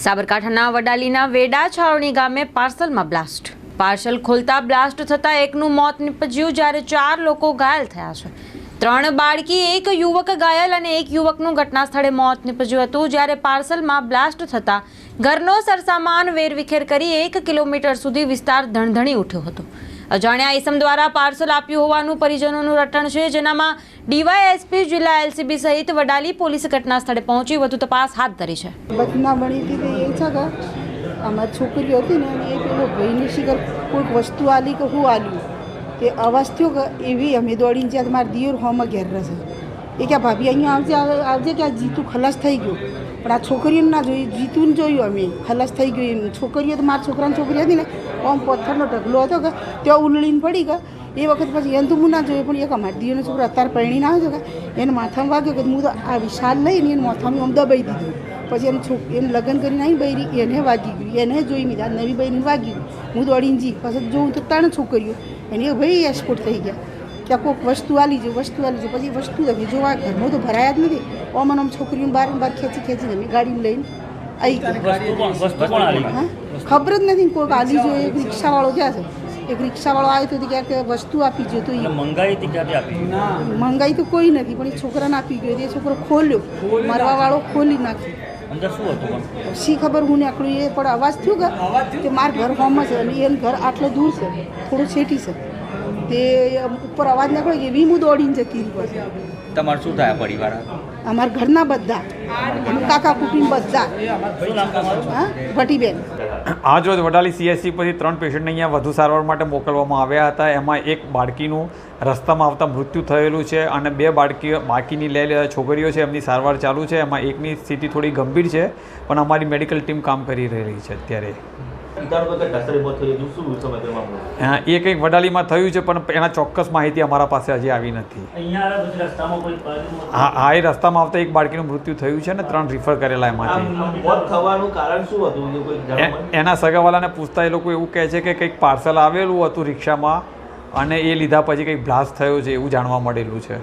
સાબરકાંઠાના વડાલીના વેડા છાવણી ગામે પાર્સલમાં બ્લાસ્ટ પાર્સલ ખોલતા બ્લાસ્ટ થતાં એકનું મોત નિપજ્યું જ્યારે ચાર લોકો ઘાયલ થયા છે. ત્રણ બાળકી, એક યુવક ઘાયલ અને એક યુવકનું ઘટના સ્થળે મોત નીપજ્યું હતું જ્યારે પાર્સલમાં બ્લાસ્ટ થતાં ઘરનો સરસામાન વેરવિખેર કરી એક કિલોમીટર સુધી વિસ્તાર ધણધણી ઉઠ્યો હતો. અજાણ્યા ઇસમ દ્વારા પાર્સલ આપ્યું હોવાનું પરિજનોનું રટણ છે, જેનામાં ડીવાયએસપી જિલ્લા એલસીબી સહિત વડાલી પોલીસ ઘટના સ્થળે પહોંચી વધુ તપાસ હાથ ધરી છે. ઘટના બની હતી એ છે અમારી છોકરીઓ હતી ને એ પેલો ભાઈને શિખર કોઈક વસ્તુ આલી કે હું આલ્યું તે અવાજ થયો કે એવી અમે દોડીને જ્યાં મારા દિયોર હોમાં ઘેર રહેશે. એ કે ભાભી અહીંયા આવજે આવજે કે આ જીતું ખલાસ થઈ ગયું. પણ આ છોકરીઓને ના જોયું, જીતુને જોયું અમે, ખલાસ થઈ ગયું એનું છોકરીઓ તો મારા છોકરાની છોકરી હતી ને આમ પથ્થરનો ઢગલો હતો કે ત્યાં ઉલળીને પડી કે એ વખત પછી એને તો હું ના જોયું, પણ એક અમારી દિયોનો છોકરો અત્યારે પરણીને આવ્યો કે એને માથામાં વાગ્યો કે હું તો આ વિશાલ લઈને એને માથામાં આમ દબાઈ દીધું. પછી એને છોક એને લગ્ન કરીને આવી બૈરી એને વાગી ગયું એને જોઈ મીધા નવી બૈરીને વાગી ગયું. હું દોડીને જી પછી જોઉં તો ત્રણ છોકરીઓ એની ભાઈ એસ્પોર્ટ થઈ ગયા. ત્યાં કોઈક વસ્તુ આલી છે વસ્તુ આલી છે પછી વસ્તુ તમે જોવા ઘરમાં તો ભરાયા જ નથી. ઓમાં આમ છોકરીઓને બાર બાર ખેંચી ખેંચીને અમે ગાડીમાં લઈને આવી ગયા. હા? ખબર જ નથી કોઈક આલી જોઈએ એક રિક્ષાવાળો ક્યાં છે? એક રિક્ષાવાળો આવ્યો તો ક્યાંક વસ્તુ આપી ગયો તો એ મંગાઈ હતી ક્યાંથી આપી મંગાઈ તો કોઈ નથી પણ એ છોકરાને આપી ગયો એ છોકરો ખોલ્યો મરવાવાળો ખોલી નાખ્યો. અંદર શું હતું શી ખબર હું નીકળ્યું એ પણ અવાજ થયો કે કે મારું ઘર હોમ છે અને એ ઘર આટલો દૂર છે થોડું છેટી છે. તે ઉપર અવાજ નીકળ્યો એવી હું દોડીને જતી રહી તમારે શું થાય પરિવાર? અમારા ઘરના બધા. કાકા કુટુંબ બધા. ભટીબેન આજ રોજ વડાલી સીએસસી પરથી ત્રણ પેશન્ટને અહીંયા વધુ સારવાર માટે મોકલવામાં આવ્યા હતા. એમાં એક બાળકીનું રસ્તામાં આવતા મૃત્યુ થયેલું છે અને બે બાળકી બાકીની લે છોકરીઓ છે એમની સારવાર ચાલુ છે. એમાં એકની સ્થિતિ થોડી ગંભીર છે પણ અમારી મેડિકલ ટીમ કામ કરી રહી છે અત્યારે. અ, એ કંઈક વડાલીમાં થયું છે પણ એના ચોક્કસ માહિતી અમારા પાસે હજી આવી નથી. હા હા એ રસ્તામાં આવતા એક બાળકીનું મૃત્યુ થયું છે ને ત્રણ રિફર કરેલા એમાંથી. મોત થવાનું કારણ શું હતું? એ કોઈ એ- જાણવા એના સગાવાલાને પૂછતા એ લોકો એવું કહે છે કે કંઈક પાર્સલ આવેલું હતું રિક્ષામાં અને એ લીધા પછી કંઈક બ્લાસ્ટ થયો છે એવું જાણવા મળેલું છે.